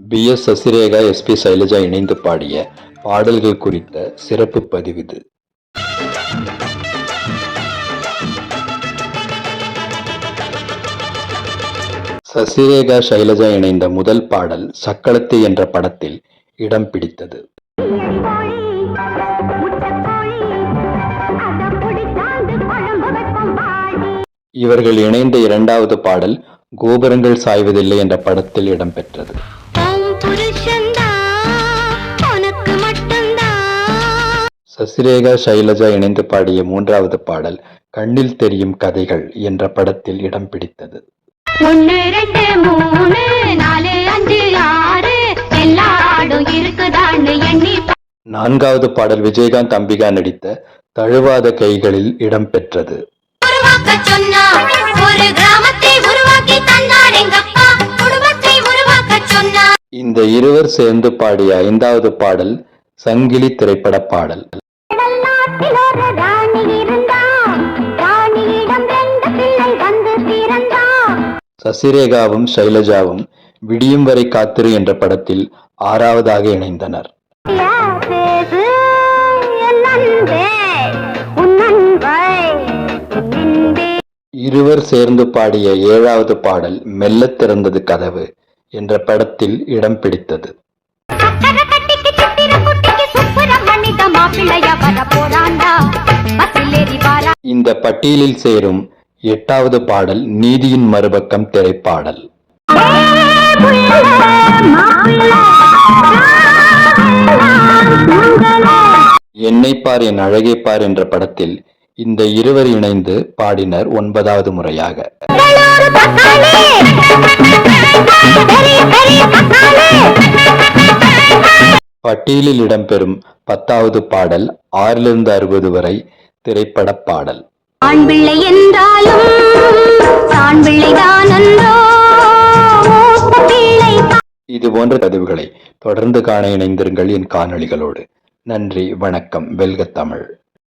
P. S. Sasirekha SP Sailaja இணைந்து பாடிய பாடல்கள் குறித்த சிறப்பு பதிவு இது. சசிரேகா சைலஜா இணைந்த முதல் பாடல் சக்களத்து என்ற படத்தில் இடம் பிடித்தது. இவர்கள் இணைந்த இரண்டாவது பாடல் கோபுரங்கள் சாய்வதில்லை என்ற படத்தில் இடம்பெற்றது சசிரேகா சைலஜா இணைந்து பாடிய மூன்றாவது பாடல் கண்ணில் தெரியும் கதைகள் என்ற படத்தில் இடம் பிடித்தது. ஒன்னு ரெண்டு மூணு நாலு அஞ்சு ஆறு எல்லாடும் இருக்குதான்னு எண்ணி நான்காவது பாடல் விஜயகாந்த் அம்பிகா நடித்த தழுவாத கைகளில் இடம்பெற்றது இந்த இருவர் சேர்ந்து பாடிய ஐந்தாவது பாடல் சங்கிலி திரைப்பட பாடல். சசிரேகாவும் சைலஜாவும் விடியும் வரை காத்திரு என்ற படத்தில் ஆறாவதாக இணைந்தனர். இருவர் சேர்ந்து பாடிய ஏழாவது பாடல் மெல்ல திறந்தது கதவு. என்ற படத்தில் இடம் பிடித்தது. இந்த பட்டியலில் சேரும் எட்டாவது பாடல் நீதியின் மறுபக்கம் திரைப்பாடல். என்னை பார் என் அழகை பார் என்ற படத்தில் இந்த இருவர் இணைந்து பாடினர் ஒன்பதாவது முறையாக. பட்டியலில் இடம்பெறும் பத்தாவது பாடல் ஆறிலிருந்து அறுபது வரை திரைப்பட பாடல். ஆண் பிள்ளை என்றாலும் இது போன்ற பதிவுகளை தொடர்ந்து காண இணைந்திருங்கள் என் காணொளிகளோடு. நன்றி வணக்கம் வெல்க தமிழ்.